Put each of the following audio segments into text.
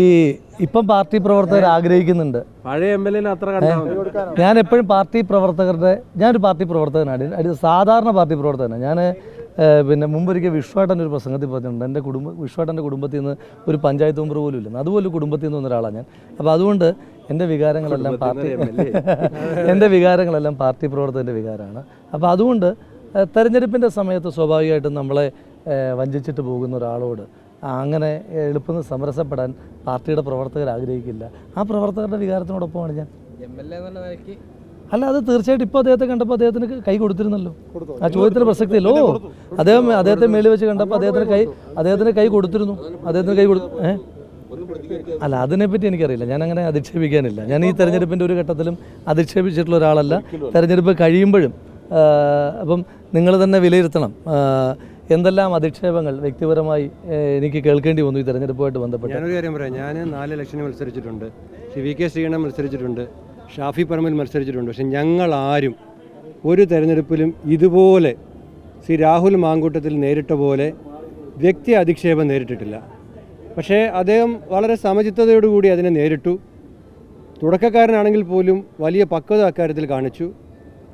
ഈ ഇപ്പം പാർട്ടി പ്രവർത്തകർ ആഗ്രഹിക്കുന്നുണ്ട്. പഴയ എം എൽ അത്ര ഞാൻ എപ്പോഴും പാർട്ടി പ്രവർത്തകരുടെ ഞാനൊരു പാർട്ടി പ്രവർത്തകനാണ്. ഒരു സാധാരണ പാർട്ടി പ്രവർത്തകനാണ്. ഞാൻ പിന്നെ മുമ്പൊരിക്കൽ വിശ്വാട്ടന്റെ ഒരു പ്രസംഗത്തിൽ പറഞ്ഞിട്ടുണ്ട്. എന്റെ കുടുംബ വിശ്വാട്ടന്റെ കുടുംബത്തിൽ നിന്ന് ഒരു പഞ്ചായത്ത് മെമ്പർ പോലും ഇല്ല. അതുപോലെ കുടുംബത്തിൽ നിന്ന് ഒരാളാണ് ഞാൻ. അപ്പോൾ അതുകൊണ്ട് എന്റെ വികാരങ്ങളെല്ലാം പാർട്ടി എന്റെ വികാരങ്ങളെല്ലാം പാർട്ടി പ്രവർത്തകന്റെ വികാരമാണ്. അപ്പോൾ അതുകൊണ്ട് തെരഞ്ഞെടുപ്പിന്റെ സമയത്ത് സ്വാഭാവികമായിട്ടും നമ്മളെ വഞ്ചിച്ചിട്ട് പോകുന്ന ഒരാളോട് അങ്ങനെ എളുപ്പം സമരസപ്പെടാൻ പാർട്ടിയുടെ പ്രവർത്തകർ ആഗ്രഹിക്കില്ല. ആ പ്രവർത്തകരുടെ വികാരത്തിനോടൊപ്പമാണ് ഞാൻ. അല്ല അത് തീർച്ചയായിട്ടും ഇപ്പോൾ അദ്ദേഹത്തെ കണ്ടപ്പോൾ അദ്ദേഹത്തിന് കൈ കൊടുത്തിരുന്നല്ലോ. ആ ചോദ്യത്തിന് പ്രസക്തിയല്ലോ അദ്ദേഹം അദ്ദേഹത്തെ മേളിൽ വെച്ച് കണ്ടപ്പോൾ അദ്ദേഹത്തിന് കൈ അദ്ദേഹത്തിന് കൈ കൊടുത്തിരുന്നു. അദ്ദേഹത്തിന് കൈ കൊടുത്തു ഏ? അല്ല അതിനെപ്പറ്റി എനിക്കറിയില്ല. ഞാൻ അങ്ങനെ അധിക്ഷേപിക്കാനില്ല. ഞാൻ ഈ തെരഞ്ഞെടുപ്പിന്റെ ഒരു ഘട്ടത്തിലും അധിക്ഷേപിച്ചിട്ടുള്ള ഒരാളല്ല. തെരഞ്ഞെടുപ്പ് കഴിയുമ്പോഴും അപ്പം നിങ്ങൾ തന്നെ വിലയിരുത്തണം. എന്തെല്ലാം അധിക്ഷേപങ്ങൾ വ്യക്തിപരമായി എനിക്ക് കേൾക്കേണ്ടി വന്നു ഈ തെരഞ്ഞെടുപ്പുമായിട്ട് ബന്ധപ്പെട്ട്? ഞാനൊരു കാര്യം പറയാം. ഞാൻ നാല് ഇലക്ഷന് മത്സരിച്ചിട്ടുണ്ട്. വി കെ ശ്രീകണ്ഠൻ മത്സരിച്ചിട്ടുണ്ട്. ഷാഫി പറമ്പിൽ മത്സരിച്ചിട്ടുണ്ട്. പക്ഷെ ഞങ്ങൾ ആരും ഒരു തെരഞ്ഞെടുപ്പിലും ഇതുപോലെ ശ്രീ രാഹുൽ മാങ്കൂട്ടത്തിൽ നേരിട്ട പോലെ വ്യക്തി അധിക്ഷേപം നേരിട്ടിട്ടില്ല. പക്ഷേ അദ്ദേഹം വളരെ സമചിത്തതയോടുകൂടി അതിനെ നേരിട്ടു. തുടക്കക്കാരനാണെങ്കിൽ പോലും വലിയ പക്വത അക്കാര്യത്തിൽ കാണിച്ചു.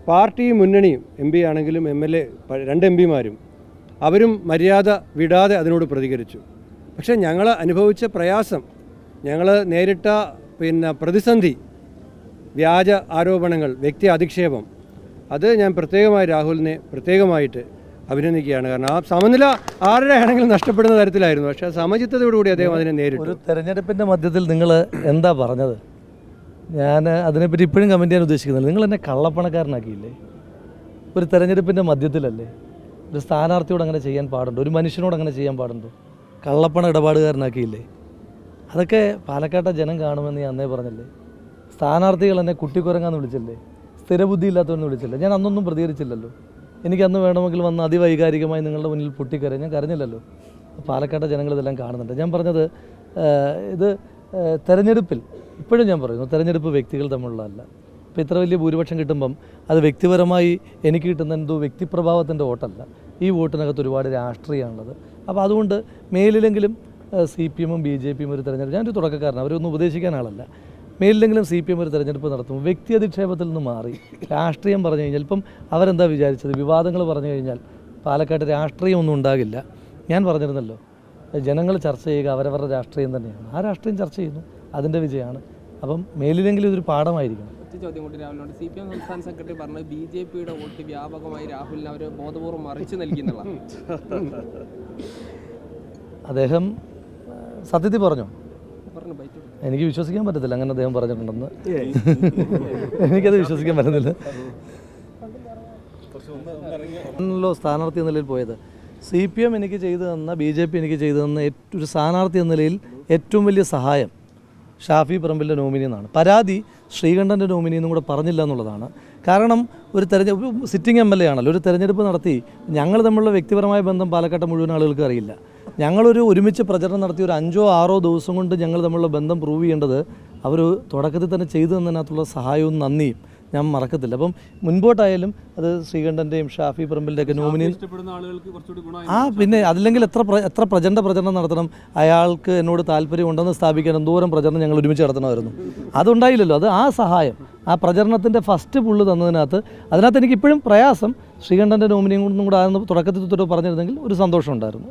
പാർട്ടിയും മുന്നണിയും എം പി ആണെങ്കിലും എം എൽ എ രണ്ട് എം പിമാരും അവരും മര്യാദ വിടാതെ അതിനോട് പ്രതികരിച്ചു. പക്ഷേ ഞങ്ങൾ അനുഭവിച്ച പ്രയാസം ഞങ്ങൾ നേരിട്ട പിന്നെ പ്രതിസന്ധി വ്യാജ ആരോപണങ്ങൾ വ്യക്തി അധിക്ഷേപം അത് ഞാൻ പ്രത്യേകമായി രാഹുലിനെ പ്രത്യേകമായിട്ട് അഭിനന്ദിക്കുകയാണ്. കാരണം ആ സമനില ആരുടെ ആണെങ്കിലും നഷ്ടപ്പെടുന്ന തരത്തിലായിരുന്നു. പക്ഷേ സമചിത്തതയോടുകൂടി അദ്ദേഹം അതിനെ നേരിട്ടു. ഒരു തെരഞ്ഞെടുപ്പിന്റെ മധ്യത്തിൽ നിങ്ങൾ എന്താ പറഞ്ഞത്? ഞാൻ അതിനെപ്പറ്റി ഇപ്പോഴും കമന്റ് ചെയ്യാൻ ഉദ്ദേശിക്കുന്നില്ല. നിങ്ങൾ എന്നെ കള്ളപ്പണക്കാരനാക്കിയില്ലേ? ഒരു തെരഞ്ഞെടുപ്പിന്റെ മധ്യത്തിലല്ലേ? ഒരു സ്ഥാനാർത്ഥിയോട് അങ്ങനെ ചെയ്യാൻ പാടുണ്ടോ? ഒരു മനുഷ്യനോട് അങ്ങനെ ചെയ്യാൻ പാടുണ്ടോ? കള്ളപ്പണ ഇടപാടുകാരനാക്കിയില്ലേ? അതൊക്കെ പാലക്കാട്ടെ ജനം കാണുമെന്ന് ഞാൻ അന്നേ പറഞ്ഞല്ലേ? സ്ഥാനാർത്ഥികൾ എന്നെ കുട്ടിക്കുരങ്ങാന്ന് വിളിച്ചില്ലേ? സ്ഥിരബുദ്ധി ഇല്ലാത്തവരെന്ന് വിളിച്ചില്ലേ? ഞാൻ അന്നൊന്നും പ്രതികരിച്ചില്ലല്ലോ. എനിക്ക് അന്ന് വേണമെങ്കിൽ വന്ന് അതിവൈകാരികമായി നിങ്ങളുടെ മുന്നിൽ പൊട്ടിക്കരയാൻ ഞാൻ കരഞ്ഞില്ലല്ലോ. പാലക്കാട്ടെ ജനങ്ങൾ ഇതെല്ലാം കാണുന്നുണ്ട്. ഞാൻ പറഞ്ഞത് ഇത് തെരഞ്ഞെടുപ്പിൽ ഇപ്പോഴും ഞാൻ പറയുന്നു തെരഞ്ഞെടുപ്പ് വ്യക്തികൾ തമ്മിലുള്ളതല്ല ഇപ്പോൾ ഇത്ര വലിയ ഭൂരിപക്ഷം കിട്ടുമ്പം അത് വ്യക്തിപരമായി എനിക്ക് കിട്ടുന്ന എന്തോ വ്യക്തിപ്രഭാവത്തിന്റെ വോട്ടല്ല. ഈ വോട്ടിനകത്ത് ഒരുപാട് രാഷ്ട്രീയമാണുള്ളത്. അപ്പോൾ അതുകൊണ്ട് മേലിലെങ്കിലും സി പി എമ്മും ബി ജെ പിയും ഒരു തെരഞ്ഞെടുപ്പ് ഞാനൊരു തുടക്കക്കാരനാണ് അവരൊന്നും ഉപദേശിക്കാൻ ആളല്ല മേലിലെങ്കിലും സി പി എം ഒരു തെരഞ്ഞെടുപ്പ് നടത്തും വ്യക്തി അധിക്ഷേപത്തിൽ നിന്ന് മാറി രാഷ്ട്രീയം പറഞ്ഞു കഴിഞ്ഞാൽ ഇപ്പം അവരെന്താ വിചാരിച്ചത്? വിവാദങ്ങൾ പറഞ്ഞു കഴിഞ്ഞാൽ പാലക്കാട് രാഷ്ട്രീയമൊന്നും ഉണ്ടാകില്ല. ഞാൻ പറഞ്ഞിരുന്നല്ലോ ജനങ്ങൾ ചർച്ച ചെയ്യുക അവരവരുടെ രാഷ്ട്രീയം തന്നെയാണ്. ആ രാഷ്ട്രീയം ചർച്ച ചെയ്യുന്നു അതിന്റെ വിജയമാണ്. അപ്പം മേലിലെങ്കിലും ഇതൊരു പാഠമായിരിക്കണം. ഒറ്റ ചോദ്യം കൂടി രാഹുലിനോട്. സി പി എം സംസ്ഥാന സെക്രട്ടറി പറഞ്ഞത് ബി ജെ പിയുടെ വോട്ട് വ്യാപകമായി രാഹുലിന് അവർ ബോധപൂർവം മറിച്ചു നൽകിയെന്നുള്ള അദ്ദേഹം സത്യത്തിൽ പറഞ്ഞു. എനിക്ക് വിശ്വസിക്കാൻ പറ്റത്തില്ല അങ്ങനെ അദ്ദേഹം പറഞ്ഞിട്ടുണ്ടെന്ന്. എനിക്കത് വിശ്വസിക്കാൻ പറ്റുന്നില്ല ആണല്ലോ സ്ഥാനാർത്ഥി എന്ന നിലയിൽ പോയത്. സി പി എം എനിക്ക് ചെയ്തു തന്ന ബി ജെ പി എനിക്ക് ചെയ്തു തന്ന ഒരു സ്ഥാനാർത്ഥി എന്ന നിലയിൽ ഏറ്റവും വലിയ സഹായം ഷാഫി പറമ്പിലിന്റെ നോമിനി എന്നാണ്. പരാതി ശ്രീകണ്ഠന്റെ നോമിനി എന്നും കൂടെ പറഞ്ഞില്ല എന്നുള്ളതാണ്. കാരണം ഒരു തെരഞ്ഞെടുപ്പ് സിറ്റിംഗ് എം എൽ എ ആണല്ലോ. ഒരു തെരഞ്ഞെടുപ്പ് നടത്തി ഞങ്ങൾ തമ്മിലുള്ള വ്യക്തിപരമായ ബന്ധം പാലക്കാട്ടെ മുഴുവൻ ആളുകൾക്ക് അറിയില്ല. ഞങ്ങളൊരു ഒരുമിച്ച് പ്രചരണം നടത്തി ഒരു അഞ്ചോ ആറോ ദിവസം കൊണ്ട് ഞങ്ങൾ തമ്മിലുള്ള ബന്ധം പ്രൂവ് ചെയ്യേണ്ടത് അവർ തുടക്കത്തിൽ തന്നെ ചെയ്തു തന്നതിനകത്തുള്ള സഹായവും നന്ദിയും. ഞാൻ മറക്കത്തില്ല. അപ്പം മുൻപോട്ടായാലും അത് ശ്രീകണ്ഠന്റെയും ഷാഫി പറമ്പിലിന്റെ ഒക്കെ നോമിനി ആ പിന്നെ അതില്ലെങ്കിൽ എത്ര എത്ര പ്രചണ്ഡ പ്രചരണം നടത്തണം? അയാൾക്ക് എന്നോട് താല്പര്യം ഉണ്ടെന്ന് സ്ഥാപിക്കാൻ എന്തോരം പ്രചരണം ഞങ്ങൾ ഒരുമിച്ച് നടത്തണമായിരുന്നു. അതുണ്ടായില്ലല്ലോ. അത് ആ സഹായം ആ പ്രചരണത്തിന്റെ ഫസ്റ്റ് പുള്ള് തന്നതിനകത്ത് അതിനകത്ത് എനിക്ക് ഇപ്പോഴും പ്രയാസം ശ്രീകണ്ഠന്റെ നോമിനിയും കൊണ്ടും കൂടെ ആണെന്ന് തുടക്കത്തിൽ തൊട്ട് പറഞ്ഞിരുന്നെങ്കിൽ ഒരു സന്തോഷം ഉണ്ടായിരുന്നു.